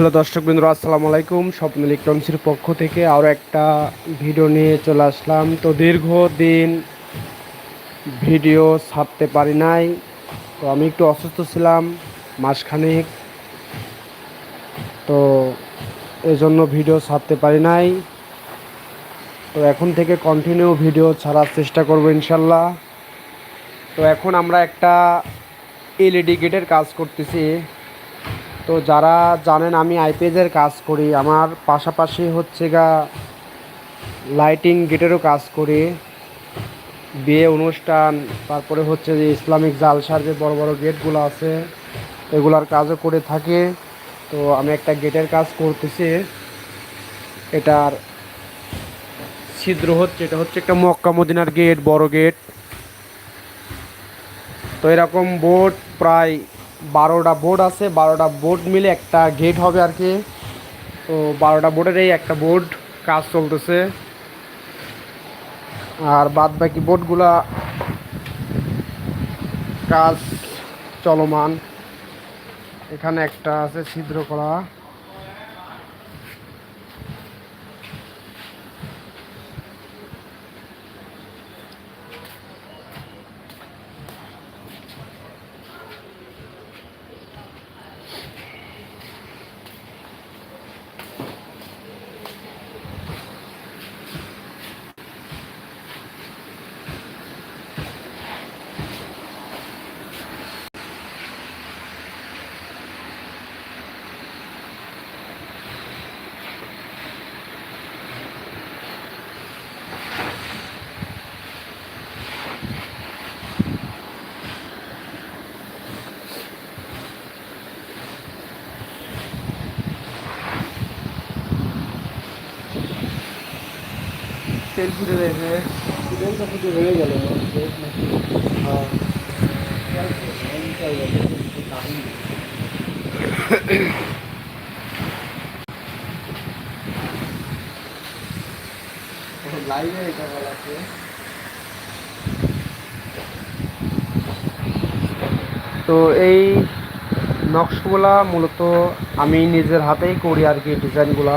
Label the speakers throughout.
Speaker 1: Hello দর্শক বিন্দু আসসালামু আলাইকুম। স্বপ্ন ইলেকট্রনিক্সের পক্ষ থেকে আরও একটা ভিডিও নিয়ে চলে আসলাম। তো দীর্ঘদিন ভিডিও ছাড়তে পারি নাই। তো আমি একটু অসুস্থ ছিলাম মাসখানেক। তো এজন্য ভিডিও ছাড়তে পারি নাই। তো এখন থেকে কন্টিনিউ ভিডিও ছাড়ার চেষ্টা করব ইনশাল্লাহ। তো এখন আমরা একটা এলইডি গেটের কাজ করতেছি। তো যারা জানেন আমি আইপিএসের কাজ করি, আমার পাশাপাশি হচ্ছে গা লাইটিং গেটেরও কাজ করি, বিয়ে অনুষ্ঠান, তারপরে হচ্ছে যে ইসলামিক জালসার যে বড় বড় গেটগুলো আছে, এগুলার কাজও করে থাকি। তো আমি একটা গেটের কাজ করতেছি, এটার ছিদ্র হচ্ছে, এটা হচ্ছে একটা মক্কা মদিনার গেট বড় গেট তো এরকম বোর্ড প্রায় বারোটা বোর্ড আছে, বারোটা বোর্ড মিলে একটা গেট হবে আর কি। তো বারোটা বোর্ডের এই একটা বোর্ড কাজ চলতেছে। আর বাদ বাকি বোর্ডগুলা কাজ চলমান। এখানে একটা আছে ছিদ্র করা তেল ফুটে রয়েছে।
Speaker 2: লাইভে এটা বলাছে
Speaker 1: তো এই নকশগুলা মূলত আমি নিজের হাতেই করি আর কি ডিজাইনগুলা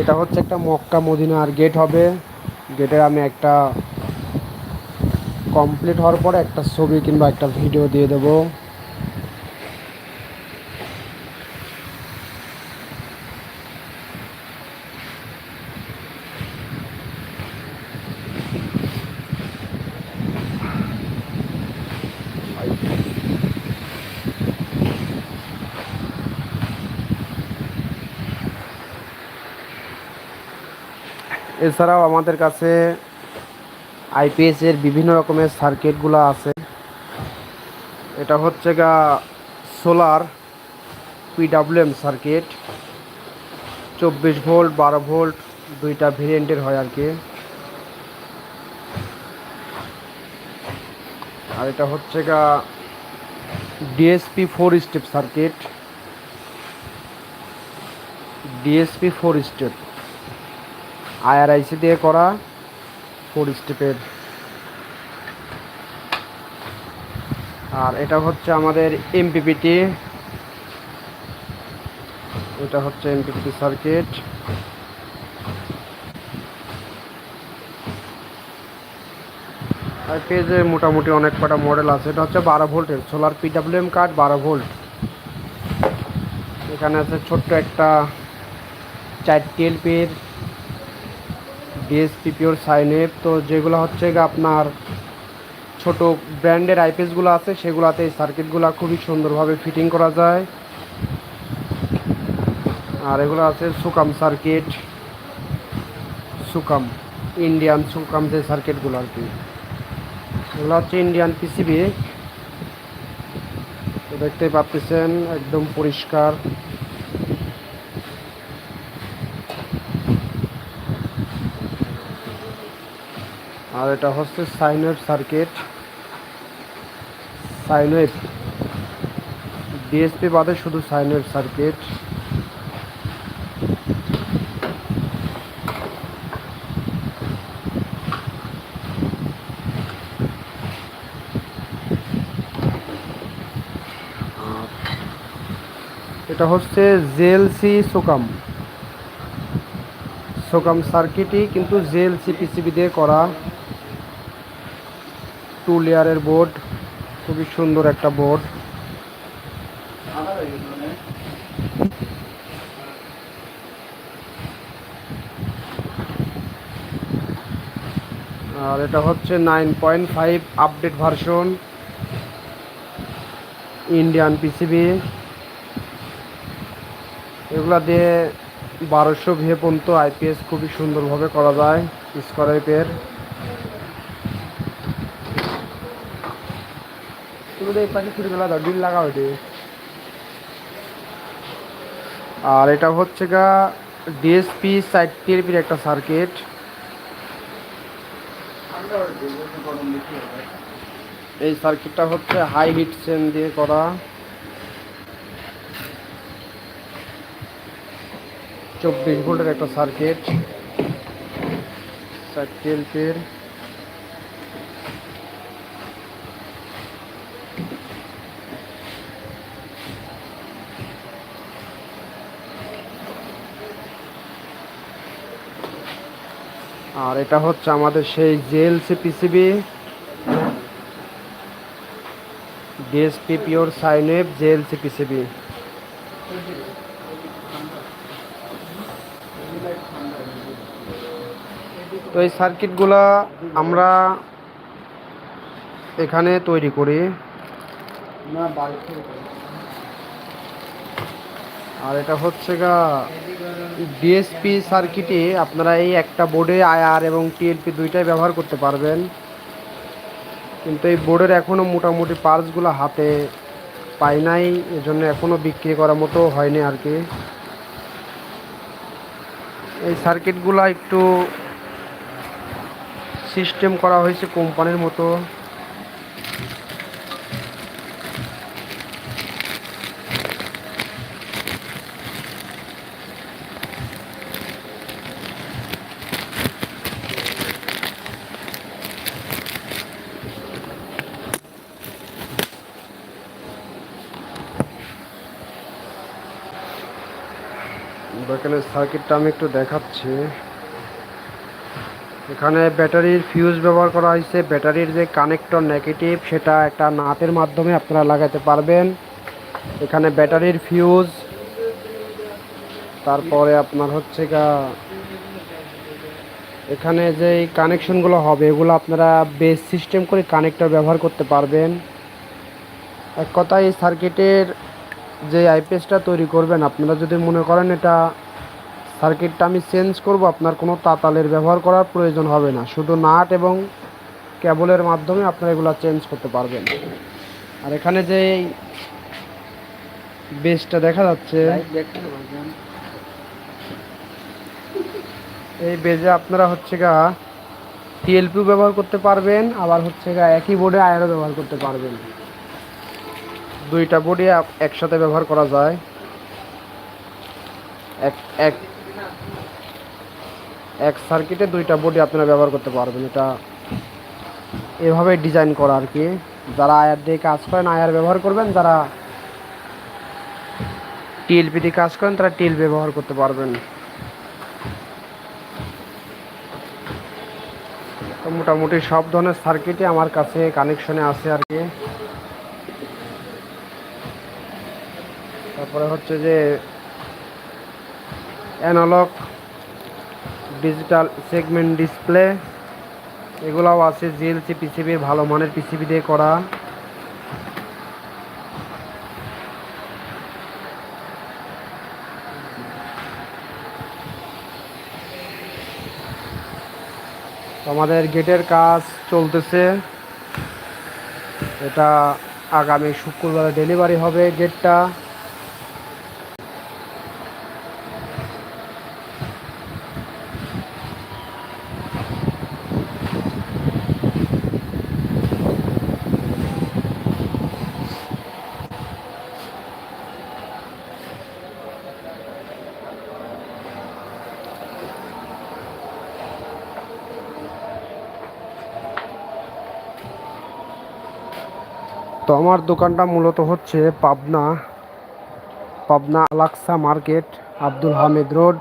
Speaker 1: এটা হচ্ছে একটা মক্কা মদিনার গেট হবে। গেটের আমি একটা কমপ্লিট হওয়ার পরে একটা ছবি কিংবা একটা ভিডিও দিয়ে দেবো। এছাড়াও আমাদের কাছে আইপিএস এর বিভিন্ন রকমের সার্কিটগুলো আছে। এটা হচ্ছে গা সোলার পিডাব্লিউএম সার্কিট চব্বিশ ভোল্ট, বারো ভোল্ট দুইটা ভেরিয়েন্টের হয় আর কি আর এটা হচ্ছে গা DSP four step circuit DSP four step IRIC দিয়ে করা ফোর স্টেপের আর এটা হচ্ছে আমাদের এমপিপিটি এটা হচ্ছে এমপিপিটি সার্কিট আর পেজে মোটামুটি অনেক কটা মডেল আছে। এটা হচ্ছে বারো ভোল্টের সোলার পিডাব্লিউএম কার্ড বারো ভোল্ট এখানে আছে ছোট্ট একটা চার টিএলপির ডিএসপি পিওর সাইনেপ তো যেগুলো হচ্ছে আপনার ছোট ব্র্যান্ডের আইপিএসগুলো আছে, সেগুলোতে এই সার্কিটগুলো খুবই সুন্দরভাবে ফিটিং করা যায়। আর এগুলো আছে সুকাম সার্কিট সুকাম ইন্ডিয়ান সুকাম যে সার্কিটগুলো আর কি। এগুলো হচ্ছে ইন্ডিয়ান পিসিবি দেখতে পাচ্ছেন, একদম পরিষ্কার। আর এটা হচ্ছে সাইনওয়েভ সার্কিট। সাইনওয়েভ ডিএসপি বাদে শুধু সাইনওয়েভ সার্কিট। এটা হচ্ছে জেএলসি সোকাম সোকাম সার্কিটই কিন্তু জেএলসি পিসিবি দিয়ে করা। টু লেয়ারের বোর্ড, খুবই সুন্দর একটা বোর্ড। আর এটা হচ্ছে nine point five update version Indian PCB. এগুলা দিয়ে বারোশো ভিএ পর্যন্ত আইপিএস খুবই সুন্দরভাবে করা যায় স্কোয়ারাইপের তো এই পাশে ছুটি দাও, ডিল লাগা ওইটি আর এটা হচ্ছে গা ডিএসপি সাইড টিএপির একটা সার্কিট এই সার্কিটটা হচ্ছে হাই হিট সেন দিয়ে করা। চব্বিশ ভোল্টের একটা সার্কিট সার্কিটের আর এটা হচ্ছে আমাদের সেই JLC PCB DSP pure sine wave JLC PCB তো এই সার্কিটগুলা আমরা এখানে তৈরি করি
Speaker 2: না।
Speaker 1: আর এটা হচ্ছে গা ডিএসপি সার্কিটে আপনারা এই একটা বোর্ডে আইআর এবং টিএলপি দুইটাই ব্যবহার করতে পারবেন। কিন্তু এই বোর্ডের এখনও মোটামুটি পার্টসগুলো হাতে পাই নাই, এজন্য এখনও বিক্রি করার মতো হয়নি আর কি। এই সার্কিটগুলো একটু সিস্টেম করা হয়েছে কোম্পানির মতো। এখানে সার্কিটটা আমি একটু দেখাচ্ছি। এখানে ব্যাটারির ফিউজ ব্যবহার করা হয়েছে। ব্যাটারির যে কানেক্টর নেগেটিভ সেটা একটা নাটের মাধ্যমে আপনারা লাগাতে পারবেন। এখানে ব্যাটারির ফিউজ তারপরে আপনার হচ্ছে গা, এখানে যে কানেকশনগুলো হবে, এগুলো আপনারা বেস সিস্টেম করে কানেক্টর ব্যবহার করতে পারবেন। এক কথায় এই সার্কিটের যে আইপিএসটা তৈরি করবেন, আপনারা যদি মনে করেন এটা সার্কিটটা আমি চেঞ্জ করব, আপনার কোনো তাতালের ব্যবহার করার প্রয়োজন হবে না। শুধু নাট এবং কেবলের মাধ্যমে আপনারা এগুলো চেঞ্জ করতে পারবেন। আর এখানে যে বেসটা দেখা যাচ্ছে, এই বেজে আপনারা হচ্ছে গা টিএলপিও ব্যবহার করতে পারবেন, আবার হচ্ছে গা একই বোর্ডে আয়ারও ব্যবহার করতে পারবেন। দুইটা বোর্ডে একসাথে ব্যবহার করা যায়। এক এক এক সার্কিটে দুইটা বোর্ডে আপনারা ব্যবহার করতে পারবেন। এটা এভাবে ডিজাইন করা আর কি। যারা আয়ার দিয়ে কাজ করেন, আয়ার ব্যবহার করবেন। যারা টিএলপি দিয়ে কাজ করেন, তারা টিএল ব্যবহার করতে পারবেন। তো মোটামুটি সব ধরনের সার্কিটই আমার কাছে কানেকশনে আছে আর কি। তারপরে হচ্ছে যে অ্যানালগ ডিজিটাল সেগমেন্ট ডিসপ্লে এগুলাও আছে জিএলসি পিসিবির ভালো মানের পিসিবি দিয়ে করা। আমাদের গেটের কাজ চলতেছে। এটা আগামী শুক্রবারে ডেলিভারি হবে গেটটা তো আমার দোকানটা মূলত হচ্ছে পাবনা পাবনা আলাক্সা মার্কেট, আব্দুল হামিদ রোড।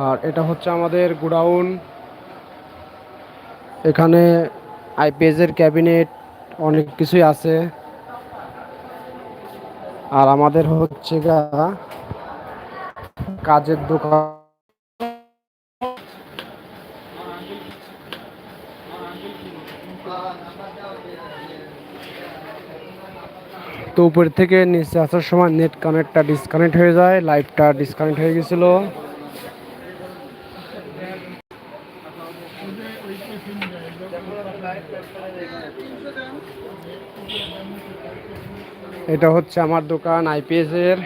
Speaker 1: আর এটা হচ্ছে আমাদের গোডাউন। এখানে আইপিএসের ক্যাবিনেট, অনেক কিছুই আছে। আর আমাদের হচ্ছে কাজের দোকান। তো উপর থেকে নিচে আসার সময় নেট কানেক্টটা ডিসকানেক্ট হয়ে যায় লাইভটা ডিসকানেক্ট হয়ে গেছিল। এটা হচ্ছে আমার দোকান আইপিএস এর।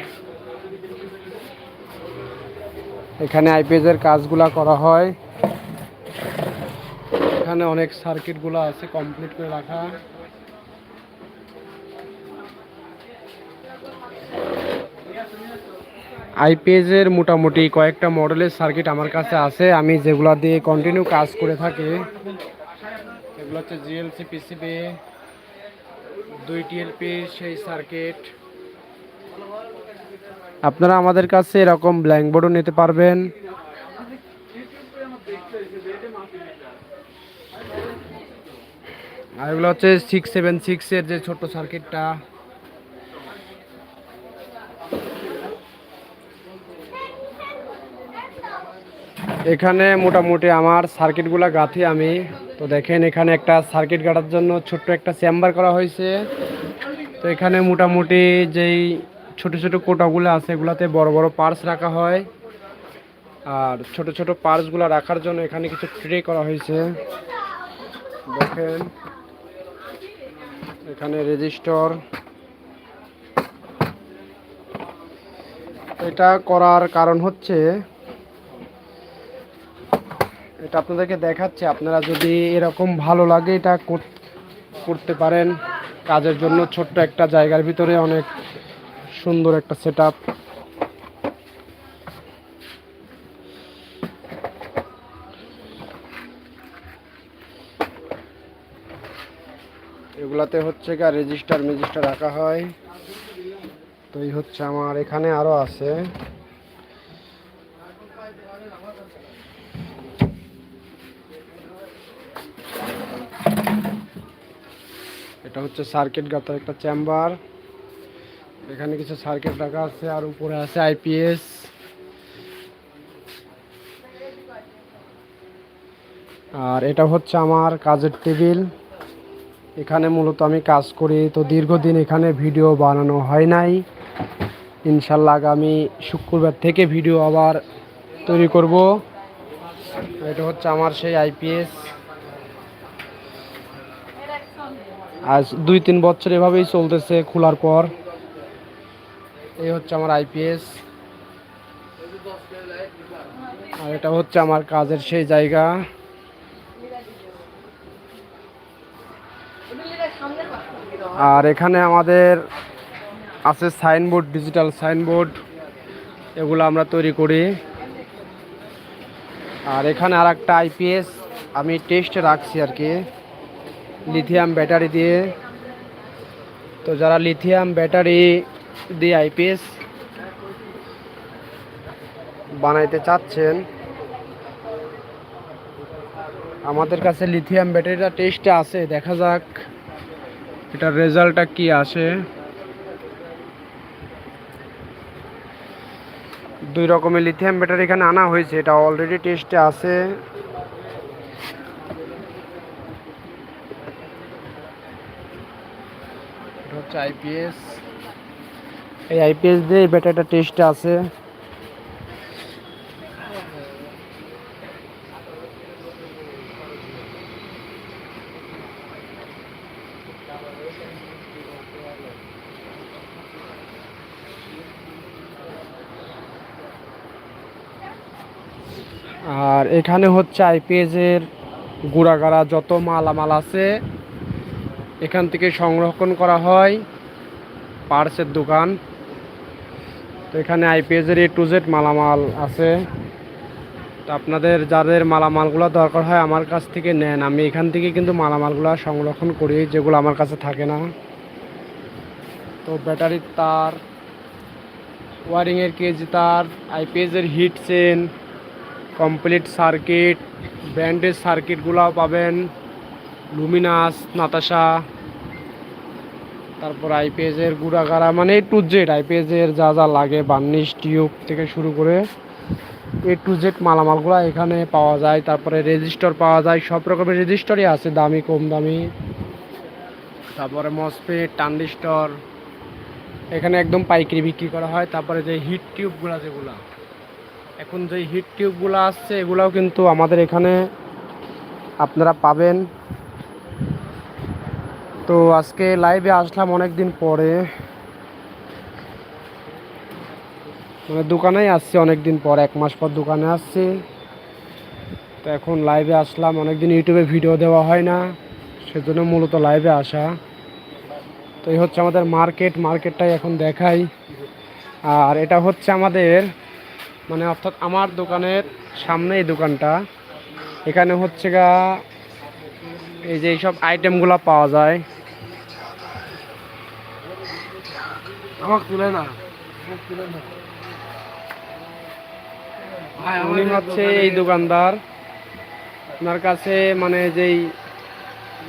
Speaker 1: এখানে আইপিএস এর কাজগুলা করা হয়। এখানে অনেক সার্কিটগুলো আছে কমপ্লিট করে রাখা। আইপিএস এর মোটামুটি কয়েকটা মডেলের সার্কিট আমার কাছে আছে। আমি যেগুলো দিয়ে কন্টিনিউ কাজ করে থাকি, এগুলো হচ্ছে জিএলসি পিসিবি দুই টিএলপি সেই সার্কিট। আপনারা আমাদের কাছে এরকম ব্ল্যাঙ্ক বোর্ডও নিতে পারবেন। আর এগুলো হচ্ছে সিক্স সেভেন সিক্সের যে ছোট্ট সার্কিটটা। এখানে মোটামুটি আমার সার্কিটগুলো গাঁথি আমি। তো দেখেন এখানে একটা সার্কিট গাড়ার জন্য ছোট্ট একটা চেম্বার করা হয়েছে। তো এখানে মোটামুটি যেই ছোট ছোট কোটাগুলো আছে, এগুলাতে বড় বড় পার্স রাখা হয়। আর ছোট ছোট পার্সগুলো রাখার জন্য এখানে কিছু ট্রে করা হয়েছে। দেখেন, এখানে রেজিস্টর। এটা করার কারণ হচ্ছে আপনাদেরকে দেখাচ্ছি, আপনারা যদি এরকম ভালো লাগে এটা কর- করতে পারেন। কাজের জন্য ছোট্ট একটা জায়গার ভিতরে অনেক সুন্দর একটা সেট এগুলাতে হচ্ছে গা রেজিস্টার মেজিস্টার রাখা হয়। তো এই হচ্ছে আমার, এখানে আরও আছে। এটা হচ্ছে সার্কিট গাতার একটা চেম্বার এখানে কিছু সার্কিট রাখা আছে আর উপরে আছে আইপিএস আর এটা হচ্ছে আমার কাজের টেবিল। এখানে মূলত আমি কাজ করি। তো দীর্ঘদিন এখানে ভিডিও বানানো হয় নাই। ইনশাল্লাহ আগামী শুক্রবার থেকে ভিডিও আবার তৈরি করব। এটা হচ্ছে আমার সেই আইপিএস আজ দুই তিন বছর এভাবেই চলতেছে, খোলার পর। এই হচ্ছে আমার আইপিএস আর এটা হচ্ছে আমার কাজের সেই জায়গা। আর এখানে আমাদের আছে সাইনবোর্ড ডিজিটাল সাইনবোর্ড। এগুলো আমরা তৈরি করি। আর এখানে আর একটা আইপিএস আমি টেস্টে রাখছি আর কি। লিথিয়াম ব্যাটারি দিয়ে। তো যারা লিথিয়াম ব্যাটারি দিয়ে আইপিএস বানাইতে চাচ্ছেন, আমাদের কাছে লিথিয়াম ব্যাটারিটা টেস্টে আছে, দেখা যাক এটার রেজাল্টটা কি আসে। দুই রকমের লিথিয়াম ব্যাটারি এখানে আনা হয়েছে, এটা অলরেডি টেস্টে আছে। হচ্ছে আইপিএস। এই আইপিএস দিয়ে এই ব্যাটারিটা টেস্টে আছে। আর এখানে হচ্ছে আইপিএস এর গুড়াগাড়া যত মালামাল আছে এখান থেকে সংরক্ষণ করা হয় পার্সের দোকান। তো এখানে আইপিএসের এ টু জেড মালামাল আছে। তো আপনাদের যাদের মালামালগুলো দরকার হয় আমার কাছ থেকে নেন। আমি এখান থেকে কিন্তু মালামালগুলো সংরক্ষণ করি, যেগুলো আমার কাছে থাকে না। তো ব্যাটারির তার, ওয়ারিংয়ের কেজি তার আইপিএসের হিট চেন কমপ্লিট সার্কিট ব্র্যান্ডের সার্কিটগুলোও পাবেন। লুমিনাস নাতাশা তারপর আইপিএসের গুড়াগাড়া মানে এ টু জেড আইপিএসের যা যা লাগে বার্নিশ টিউব থেকে শুরু করে এ টু জেড মালামালগুলো এখানে পাওয়া যায়। তারপরে রেজিস্টার পাওয়া যায়, সব রকমের রেজিস্টারই আছে, দামি, কম দামি। তারপরে মসপেট টান্ডিস্টর এখানে একদম পাইকারি বিক্রি করা হয়। তারপরে যে হিট টিউবগুলো যেগুলো, এখন যে হিট টিউবগুলো আসছে, এগুলাও কিন্তু আমাদের এখানে আপনারা পাবেন। তো আজকে লাইভে আসলাম অনেক দিন পরে। মানে দোকানেই আসছি অনেক দিন পর, এক মাস পর দোকানে আসছি। তো এখন লাইভে আসলাম, অনেকদিন ইউটিউবে ভিডিও দেওয়া হয় না, সেজন্য মূলত লাইভে আসা। তো এই হচ্ছে আমাদের মার্কেট মার্কেটটাই এখন দেখাই। আর এটা হচ্ছে আমাদের মানে অর্থাৎ আমার দোকানের সামনে এই দোকানটা। এখানে হচ্ছে গা, এই যে এইসব আইটেমগুলো পাওয়া যায়।
Speaker 2: আমাকে তুলে না
Speaker 1: উনি হচ্ছে এই দোকানদার। কাছে মানে যেই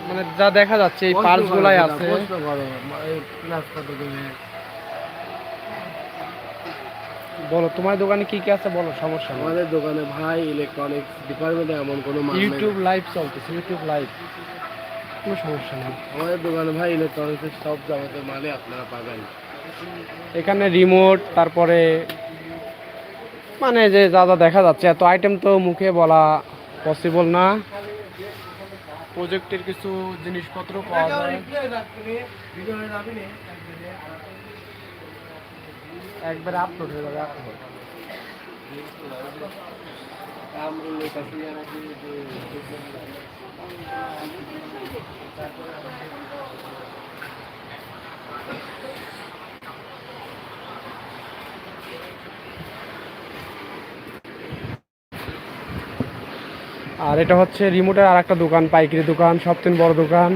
Speaker 1: মানে যা দেখা যাচ্ছে এই আছে।
Speaker 2: ক্লাস কত তুমি
Speaker 1: বলো তোমার দোকানে কি কি আছে? বলো সমস্যা
Speaker 2: আমাদের দোকানে ভাই ইলেকট্রনিক্স ডিপার্টমেন্টে এমন কোনো
Speaker 1: ইউটিউব লাইভ চলতেছে ইউটিউব লাইভ কোনো সমস্যা নেই।
Speaker 2: আমাদের দোকানে ভাই ইলেকট্রনিক্সের সব যাবতীয় মালে আপনারা পাবেন।
Speaker 1: এখানে রিমোট তারপরে মানে যে যা যা দেখা যাচ্ছে এত আইটেম তো মুখে বলা পসিবল না। প্রজেক্টের কিছু জিনিসপত্র পাওয়া যায়। একবার আপলোড হয়ে যাবে আপলোড আর এটা হচ্ছে রিমোটের আর একটা দোকান, পাইকারি দোকান সবচেয়ে বড় দোকান।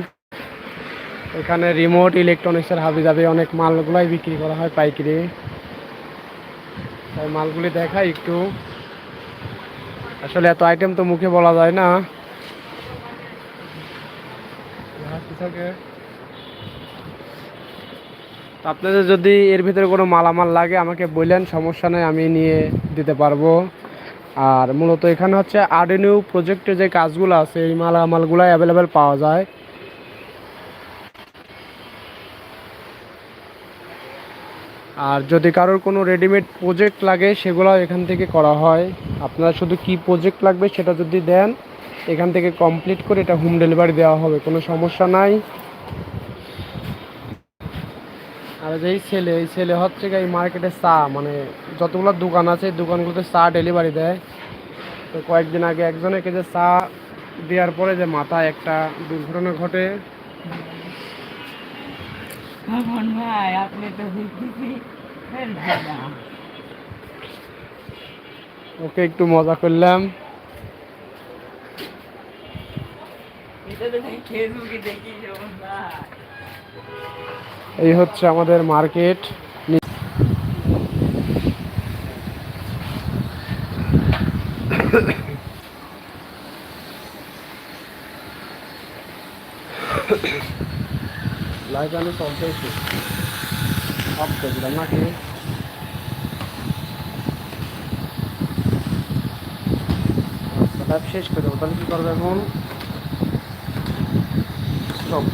Speaker 1: এখানে রিমোট, ইলেকট্রনিক্সের হাবি যাবে অনেক মালগুলাই বিক্রি করা হয় পাইকারি। তাই মালগুলি দেখাই একটু। আসলে এত আইটেম তো মুখে বলা যায় না। তো আপনাদের যদি এর ভিতরে কোনো মালামাল লাগে, আমাকে বললেন, সমস্যা নেই, আমি নিয়ে দিতে পারব। আর মূলত এখানে হচ্ছে আর্ডিনিউ প্রজেক্টে যে কাজগুলো আছে, এই মালামালগুলো অ্যাভেলেবেল পাওয়া যায়। আর যদি কারোর কোনো রেডিমেড প্রজেক্ট লাগে সেগুলো এখান থেকে করা হয়। আপনারা শুধু কি প্রজেক্ট লাগবে সেটা যদি দেন এখান থেকে কমপ্লিট করে এটা হোম ডেলিভারি দেওয়া হবে কোনো সমস্যা নাই। আর যেই ছেলে এই ছেলে হচ্ছে এই মার্কেটে চা মানে যতগুলো দোকান আছে এই দোকানগুলোতে চা ডেলিভারি দেয়। তো কয়েকদিন আগে একজনকে যে চা দেওয়ার পরে যে মাথায় একটা দুর্ঘটনা ঘটে।
Speaker 3: ভাই আপনি তো
Speaker 1: ওকে একটু মজা করলাম
Speaker 3: এটা তো দেখি ফেসবুকে দেখি যেমন ভাই
Speaker 1: এই হচ্ছে আমাদের মার্কেট। শেষ করে দেবো তাহলে কি করব এখন? স্টপ